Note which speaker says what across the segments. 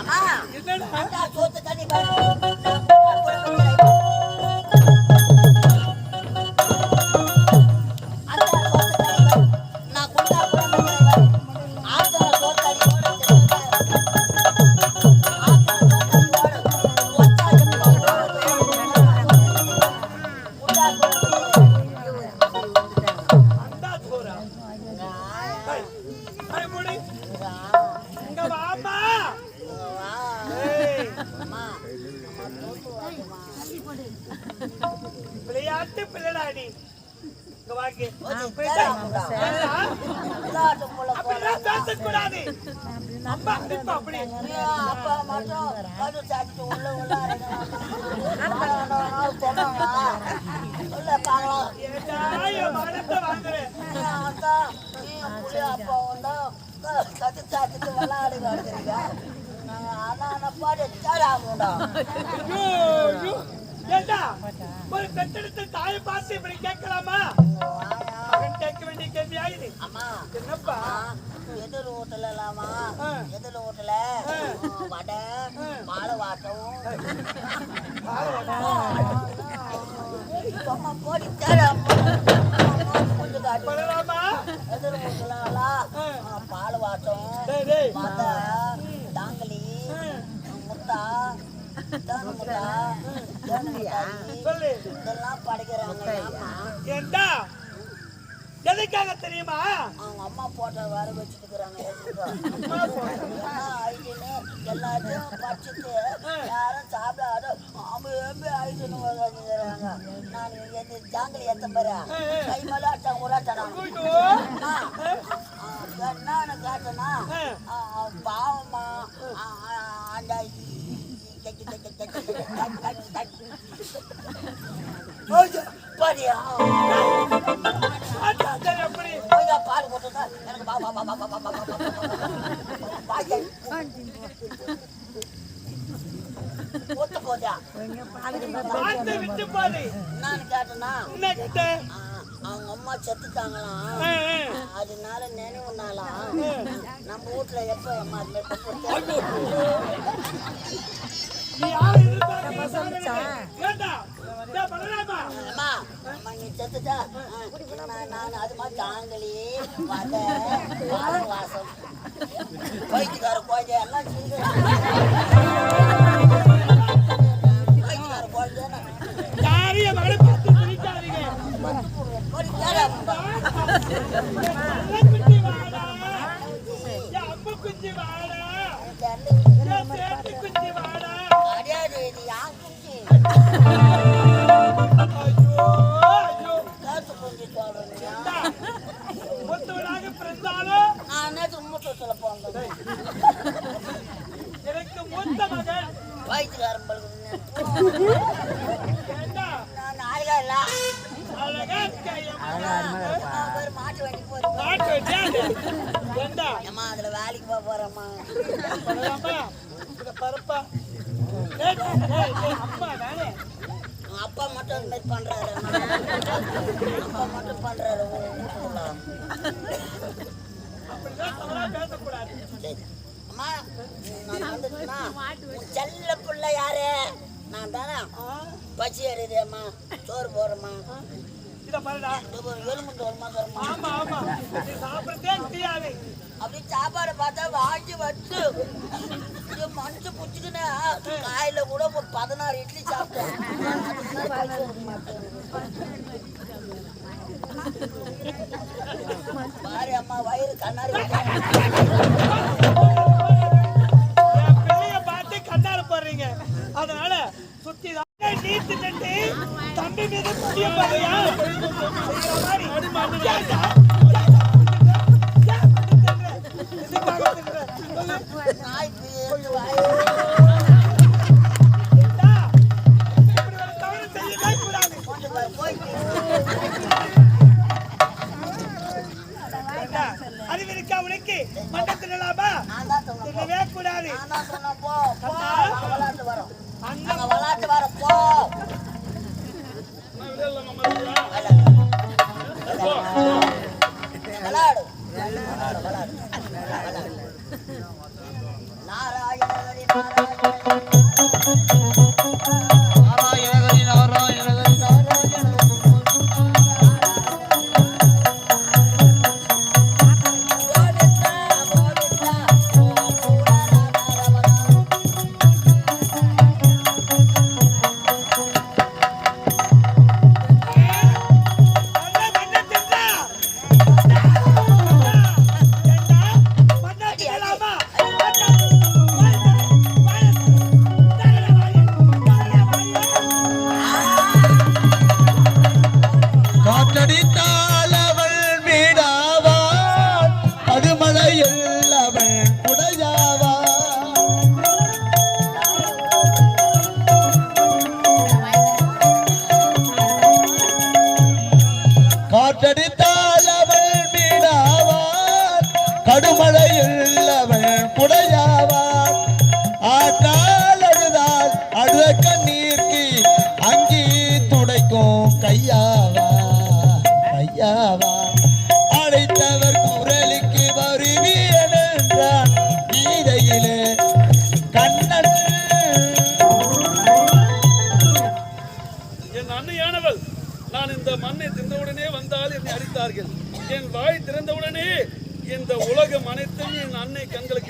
Speaker 1: அம்மா
Speaker 2: என்னடா?
Speaker 1: சோத்து தண்ணி
Speaker 2: விளையாட்டு பிள்ளடாடி கூடாது அப்பா அப்படி
Speaker 1: அப்பா மட்டும் உள்ள உள்ள சாத்திட்டு விளையாடுங்க
Speaker 2: நாங்கள் ஆனால் பாட்டு ஆகும்டா பெத்தெடுத்த தாயை பார்த்து இப்படி கேட்கலாமா? மகன் கேட்க வேண்டிய கேள்வி ஆயுது என்னப்பா?
Speaker 1: எதிர்
Speaker 2: ஓட்டலாமா
Speaker 1: எதிர் ஓட்டல? வடை மாலை வாட்டம். மாலை வாட்டம். முத்தா
Speaker 2: ஏண்டா எதுக்காக தெரியுமா
Speaker 1: அவங்க அம்மா போட்ட வர வச்சுட்டுக்கிறாங்க எல்லாத்தையும் படிச்சுட்டு யாரும் சாப்பிடாத அவங்க எம்பி ஆயிடுன்னு வர்றாங்க நான் எந்த ஜாங்கல் ஏத்த பாரு கை மேல ஆட்டா
Speaker 2: உராட்டாடா
Speaker 1: என்னன்னு கேட்டனா பாவமா அந்த அவங்க அம்மா செத்துட்டாங்களாம் அதனால நினைவு நாளாம் நம்ம வீட்டுல எப்ப அம்மா பைத்தியக்கார கோஜை எல்லாம் பைத்தியக்கார கோஜை
Speaker 2: யாரையும் மகளை பார்த்து பிடிக்காதீங்க
Speaker 1: ஒரு
Speaker 2: அம்மா
Speaker 1: குஞ்சு
Speaker 2: வாழ
Speaker 1: ஆயிரத்துக்காரன் அதுல வேலைக்கு போக போறேம்மா. அப்பா மட்டும் இந்த மாதிரி பண்றாரு. அப்பா மட்டும் பண்றாரு. நான் வந்துட்டுனா செல்ல பிள்ளை யாரு நான் தானே பசி அறியுதேம்மா சோறு போடுறேம்மா அப்படி சாப்பாடு பார்த்தா வாங்கி வச்சு மனுஷன் பிடிச்சிக்கினே காயில கூட ஒரு பதினாறு இட்லி சாப்பிட்டேன். பாரு அம்மா வயிறு கண்ணாடி
Speaker 2: நீ திட்டு தம்பி மீது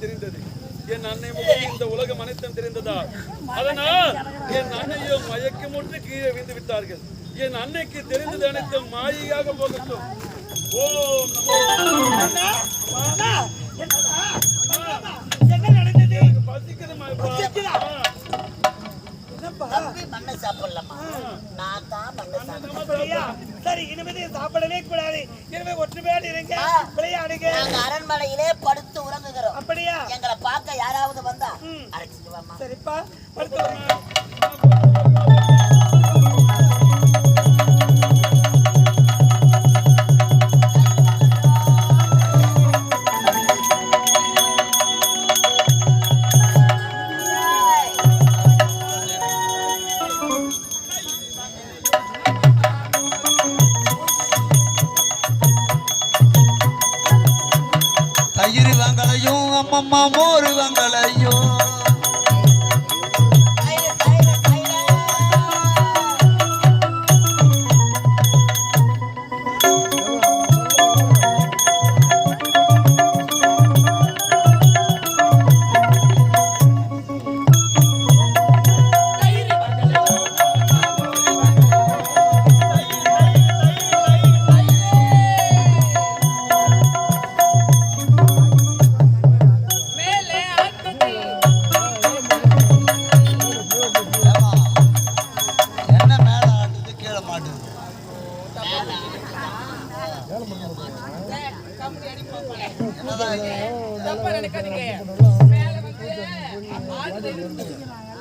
Speaker 3: தெரிந்தது. என் அன்னை முகம் இந்த உலகம் அனைத்தும் தெரிந்ததா அதனால் என் அன்னையோ மயக்கமுற்று கீழே விழுந்து விட்டார்கள். என் அன்னைக்கு தெரிந்தது அனைத்தும் மாயையாக போகட்டும். ஓம் நமோ
Speaker 2: அண்ணா, என்னடா? என்ன நடந்தது
Speaker 3: எனக்கு பசிக்குதுமா இப்ப.
Speaker 2: பசிக்குதா?
Speaker 3: ஆ.
Speaker 2: என்னப்பா
Speaker 1: தம்பி மண்ணை சாப்பிடலாமா? நான் தான் மண்ணை சாப்பிடுறேன்
Speaker 2: சரி இனிமே சாப்பிடவே கூடாது. இனிமே ஒற்றுமையோடு இருங்க. விளையாடுங்க
Speaker 1: நாங்க அரண்மனையிலே படுத்து உறங்குகிறோம்.
Speaker 2: அப்படியா?
Speaker 1: எங்களை பார்க்க யாராவது வந்தா. அழைச்சிட்டு வாமா
Speaker 2: சரிப்பா.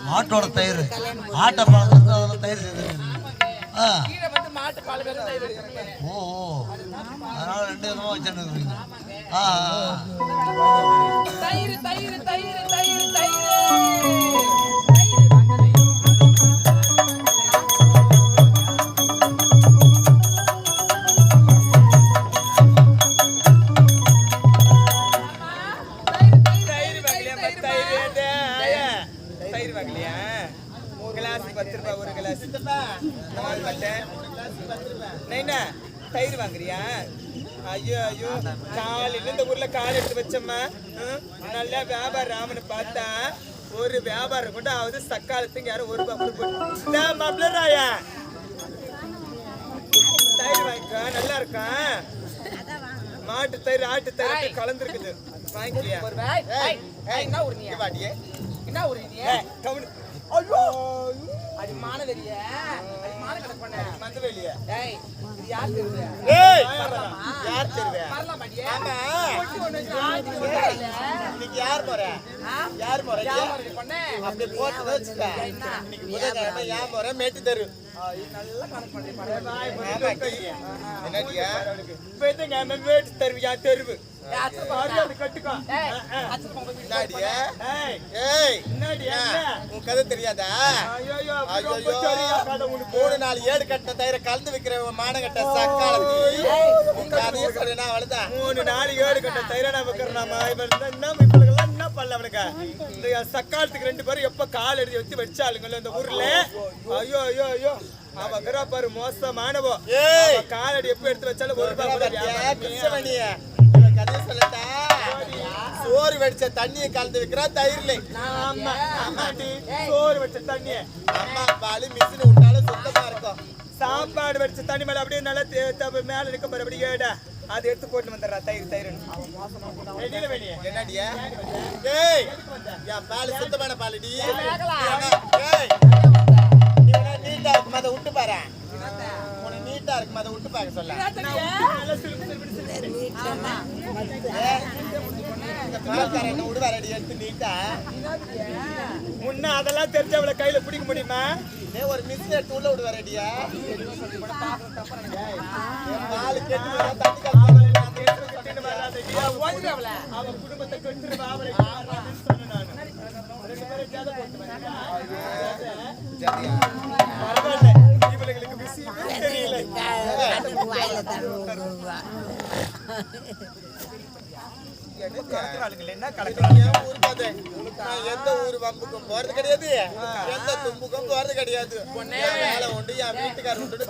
Speaker 4: மாட்டோட தயிர். ஆட்டை பழகிறது அதில் தயிர் ஓ அதனால ரெண்டு விதமா வச்சுருக்கீங்க ஆ
Speaker 5: தயிர் தயிர் தயிர் தயிர் தயிர்.
Speaker 6: வாங்குறியா? ஐயோ ஐயோ. காலையில இந்த ஊர்ல கால் எடுத்து வச்சம்மா. நல்லா வியாபாரம் ராமனை பார்த்தா ஒரு வியாபாரம் கூட ஆகுது சக்காலத்துக்கு யாரும் ஒரு ரூபாய் கொடுத்து மப்ளராயா தயிர் வாங்கிக்கோ நல்லா இருக்கும் மாட்டு தயிர் ஆட்டு தயிர் கலந்துருக்குது.
Speaker 5: ஏய், என்ன உரிமையா என்ன உரிமையா
Speaker 6: ஏய், கவனி ஐயோ!
Speaker 5: அது மானவெளிய அது மான கணக்கு பண்ண
Speaker 6: மந்து வெளியே.
Speaker 5: ஏய் இது யார் தெரியுது
Speaker 6: ஏய்! யார் தெரிவே?
Speaker 5: வரலாம் மாட்டியே
Speaker 6: ஆமா. இன்னைக்கு யார் போற? யார் போற
Speaker 5: யார் பொண்ணு?
Speaker 6: அப்படி போட்டு வச்சுக்க இன்னைக்கு புதன்கிழமை யார் போற? மேட்டு தரு. நல்லா கணக்கு பண்றீங்க என்னடியா? பெருங்க மெம்பேட் தருவியா? தெருவு. மரியாதை கட்டுக்கோ. என்னடியா ஏய் ஏய். என்னடியா உன் கதை தெரியாதா? மூணு நாலு ஏடு கட்டின தயிர கலந்து வைக்கிற மானகட்ட சக்காலத்தி உன் கதையை சொல்லுனா அவ்வளவுதான். மூணு நாலு ஏடு கட்ட தயிர நான் வைக்கிறேன் என்ன இப்பெல்லாம் என்ன பண்ணல அவனுக்கு இந்த சக்காலத்துக்கு ரெண்டு பேரும் எப்ப கால் எழுதி வச்சு வச்சாளுங்களோ இந்த ஊர்ல? ஐயோ ஐயோ ஐயோ. அவ இருக்கிறா பாரு மோசமானவோ காலடி எப்ப எடுத்து வச்சாலும் ஒரு
Speaker 7: சோறு வெடிச்ச தண்ணியை கலந்து வைக்கிறா தயிர்ல
Speaker 6: ஆமா ஆமாடி சோறு வச்ச தண்ணிய.
Speaker 7: அம்மா பாலு மிஷின் விட்டாலும் சுத்தமா இருக்கும்.
Speaker 6: சாப்பாடு வச்ச தண்ணி மேல அப்படியே நல்லா மேல இருக்க பாரு அப்படி ஏடா. அதை எடுத்து போட்டு வந்துடுறா தயிர் தயிர்
Speaker 7: என்னடியா என் பால் சுத்தமான பாலுடி. வேணா நீட்டா இருக்கும் அதை விட்டு பாரு. உனக்கு நீட்டா இருக்கும் அதை விட்டு பார்க்க சொல்ல இந்த பால்காரன் விடுவாரடி எடுத்து நீட்டா
Speaker 6: முன்ன அதெல்லாம் தெரிஞ்ச அவளை கையில பிடிக்க முடியுமா?
Speaker 7: ஒரு மிஷின் எடுத்து உள்ள விடுவாரடியா பால்
Speaker 6: அவ குடும்பத்தை கெட்டுருவா, அவளை சொன்னேன் ரெண்டு பேரும் போட்டு தெரியல. என்ன கலக்குறாளுங்க?
Speaker 7: என் ஊர் கதை. நான் எந்த ஊர் வம்புக்கும் போறது கிடையாது. எந்த தும்புக்கும் போறது கிடையாது. உண்டு என் வீட்டுக்காரர் உண்டு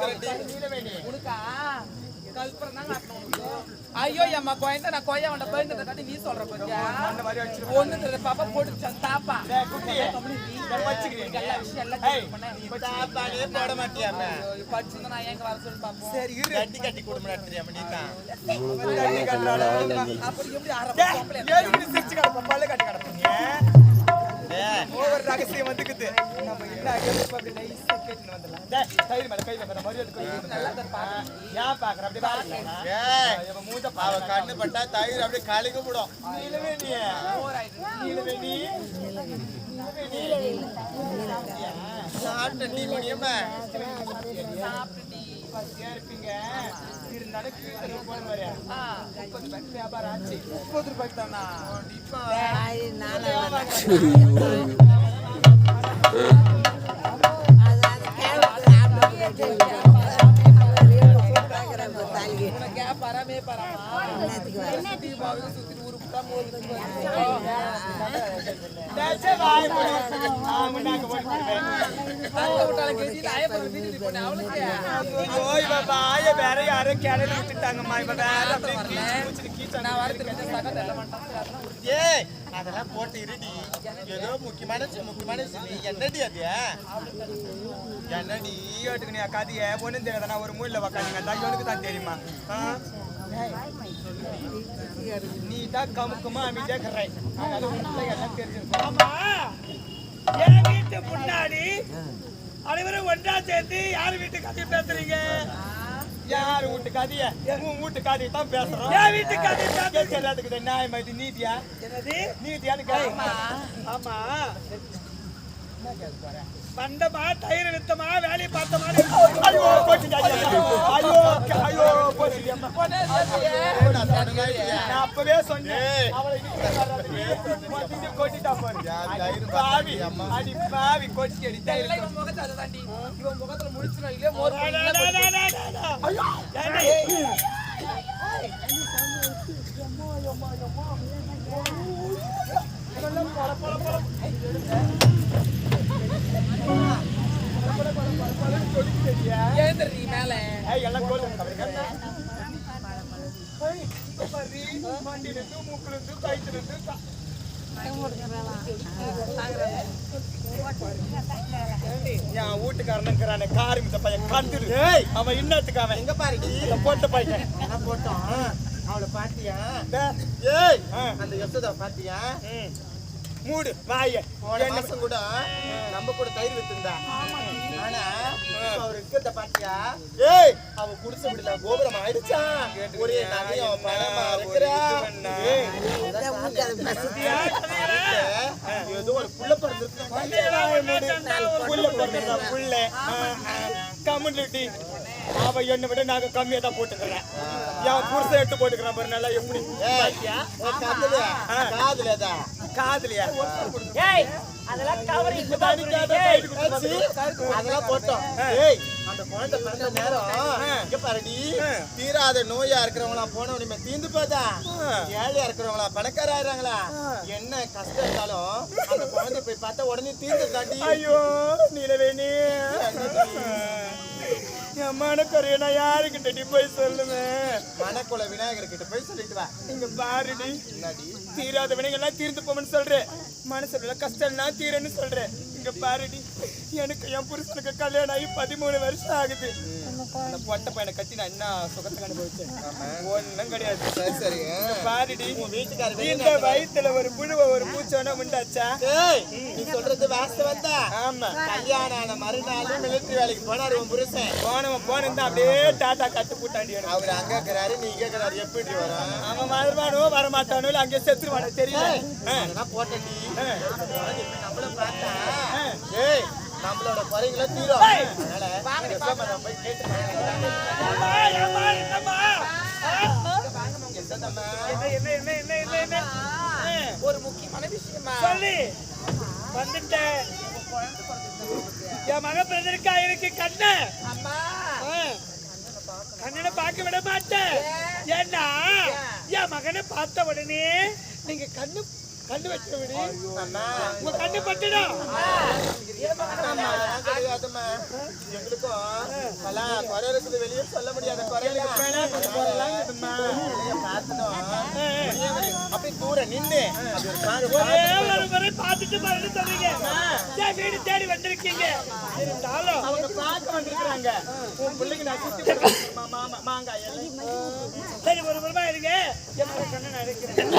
Speaker 5: ஐயோ அம்மா குழந்தை நான் கொய்யா வண்ட போயிருந்தத காட்டி நீ சொல்ற கொஞ்சம் ஒண்ணு பாப்பா போட்டு தாப்பா.
Speaker 7: போட மாட்டியாம?
Speaker 5: படிச்சிருந்தா நான் எங்க வர சொல்லி பாப்போம்?
Speaker 6: சரி.
Speaker 7: கட்டி கட்டி குடும்பம் நடத்துறியாம நீ தான்?
Speaker 5: அப்படி எப்படி
Speaker 6: சிரிச்சு கிடப்ப? பல்ல காட்டி கிடப்பீங்க? ஒவ்வொரு ரகசியம் வந்துக்குது. நம்ம என்ன ஆகியது அப்படி நைஸா கேட்டுன்னு வந்துடலாம். டேய், தயிர் மேல கை வைக்கிற மாதிரி அதுக்கு கை ஏன் பாக்குற? அப்படி மூஞ்ச
Speaker 7: அவ
Speaker 6: பாரு.
Speaker 7: கண்ணு பட்டா தயிர் அப்படியே கலங்க விடும்
Speaker 6: நீலவே நீ. நீலவே நீ.
Speaker 7: சாப்பிட்ட நீ முடியுமா
Speaker 6: பசியா இருப்பீங்க. இருந்தாலும் கீழ்த்தரவு போன மாதிரியா? முப்பது ரூபாய்க்கு வியாபாரம் ஆச்சு. முப்பது ரூபாய்க்கு தானா?
Speaker 5: உனக்கு பரமே பரமா தீபாவளி சுத்திட்டு
Speaker 6: வேற வேற
Speaker 7: அதெல்லாம் போட்டு இருடி ஏதோ முக்கியமான முக்கியமான என்னடி அது என்னடி
Speaker 6: ஈயோட்டுக்கு நீ கதைய தெரியாத நான் ஒரு மூலையில உக்காந்துங்க தான் இவனுக்கு தான் தெரியுமா ஆ? நீ தான் கமுக்கமா அமைதியா கரை அதனால உனக்கு எல்லாம் தெரிஞ்சிருக்கும்
Speaker 2: ஆமா. என் வீட்டு முன்னாடி அனைவரும் ஒன்றா சேர்ந்து யார் வீட்டு கதை பேசுறீங்க?
Speaker 6: யார் வீட்டு கதைய உன் வீட்டு கதையை தான் பேசுறோம்.
Speaker 2: என் வீட்டு கதை பேசுறீங்க
Speaker 6: கேட்க எல்லாத்துக்கு நியாயமா இது நீதியா?
Speaker 2: என்னது?
Speaker 6: நீதியான்னு கேட்குமா
Speaker 2: ஆமா. பண்டமா தயிர் வித்தமா வேலையை பார்த்தமா.
Speaker 6: ஐயோ போச்சுடா ஐயோ ஐயோ ஐயோ அம்மா நான் அப்பவே சொன்னேன். கொட்டிட்டா பாவி, அடி பாவி, கொட்டி அடி தயிர்
Speaker 5: எல்லாம் இவன் முகத்தை அதை தாண்டி. இவன் முகத்துல முடிச்சிடும் இல்லையா மோர் மேல.
Speaker 6: எல்லாம் கோல் கவனிங்க. ஏய், இப்ப பாரு, மண்டியிலிருந்து, மூக்கிலிருந்து, கழுத்திலிருந்து, கா- என் வீட்டுக்காரனுங்கிறானே காரி மித்த பையன் கண்டுடு அவன் இன்னத்துக்கு அவன்.
Speaker 7: எங்க
Speaker 6: இந்த போட்ட பையன்
Speaker 7: என்ன போட்டோம். அவளை பாத்தியா? ஏய். அந்த யசோதா பாத்தியா.
Speaker 6: மூடு வாய.
Speaker 7: போன மாசம் கூட நம்ம கூட தயிர் வித்துந்தா ஆனா இப்ப அவர் இருக்கிறத பாத்தியா ஏய்! அவ குடிசை விடல கோபுரம் ஆயிடுச்சா? ஒரே நகையும் பணமா இருக்கிறா ஏய், ஏதோ ஒரு புள்ள பிறந்திருக்கு.
Speaker 6: புள்ள. கம்முன்னுட்டி அவ என்னை விட நாங்க கம்மியா தான் போட்டுக்கிறேன். என் புருஷன் எடுத்து போட்டுக்கிறான் பாரு நல்லா எப்படி?
Speaker 7: காதுல
Speaker 6: காதுலயா?
Speaker 5: அதெல்லாம் கவர்
Speaker 6: கொடுத்து
Speaker 7: அதெல்லாம் போட்டோம். ஏய் அந்த குழந்தை பிறந்த நேரம். இங்க பாருடி. தீராத நோயா இருக்கிறவங்களா போன உடனே தீந்து போதா? ஏழையா இருக்கிறவங்களா பணக்கார ஆயிடுறாங்களா என்ன கஷ்டம் இருந்தாலும் அந்த குழந்தை போய் பார்த்தா உடனே தீர்ந்து தாண்டி
Speaker 6: ஐயோ நீலவேணி. என் மனக்குறைய நான் யாருக்கிட்ட போய் சொல்லுவேன்
Speaker 7: மனக்குல விநாயகர் கிட்ட போய் சொல்லிட்டு வா.
Speaker 6: இங்க பாருடி. தீராத வினைகள்லாம் தீர்ந்து போமன்னு சொல்றேன் மனசுல கஷ்டம்லாம் தீரன்னு சொல்றேன் இங்க பாருடி. எனக்கு என் புருஷனுக்கு கல்யாணம் ஆகி பதிமூணு வருஷம் ஆகுது. அந்த பொட்டை பையனை கட்டி நான் என்ன சுகத்தை அனுபவிச்சேன்? ஒண்ணும் கிடையாது.
Speaker 7: சரி சரி.
Speaker 6: பாருடி
Speaker 7: வீட்டுக்காரர்
Speaker 6: இந்த வயித்துல ஒரு புழுவ ஒரு பூச்சோன உண்டாச்சா?
Speaker 7: நீ சொல்றது வாஸ்தவம் தான்
Speaker 6: ஆமா.
Speaker 7: கல்யாணம் ஆன மறுநாள் மிலிட்டரி வேலைக்கு போனாரு உன் புருஷன்.
Speaker 6: போனவன் போனதான் அப்படியே டாட்டா கட்டு போட்டாண்டி.
Speaker 7: அவர் அங்க இருக்கிறாரு நீ கேட்கிறாரு எப்படி வரும்?
Speaker 6: அவன் வருவானோ வரமாட்டானோ அங்கே செத்துருவானோ தெரியல. ஆ.
Speaker 7: அதெல்லாம் போட்டடி நம்மள பார்த்தா ஏய் நம்மளோட குறைகளை தீரும். அதனால போய் கேட்டு
Speaker 5: ஒரு முக்கியமான விஷயமா?
Speaker 2: சொல்லு. வந்துட்டேன். என் மக பிறந்திருக்கா? எனக்கு கண்ணு. கண்ணனை பார்க்க விட மாட்டேன். ஏன்னா என் மகனை பார்த்த உடனே நீங்க கண்ணு கண்ணு வச்ச விடு.
Speaker 7: அம்மா,
Speaker 2: உங்க
Speaker 7: அதெல்லாம் கிடையாதும்மா. எங்களுக்கும் பல குறை இருக்குது. வெளியே சொல்ல முடியாத. அப்படி தூர
Speaker 2: முறை பார்த்துட்டு மறுபடியும் என் வீடு தேடி வந்திருக்கீங்க? இருந்தாலும்
Speaker 6: அவங்க பார்க்க வந்திருக்கிறாங்க. உன் பிள்ளைக்கு நான் மாங்காய்.
Speaker 2: சரி ஒரு இருங்க. எடுக்கிறேன்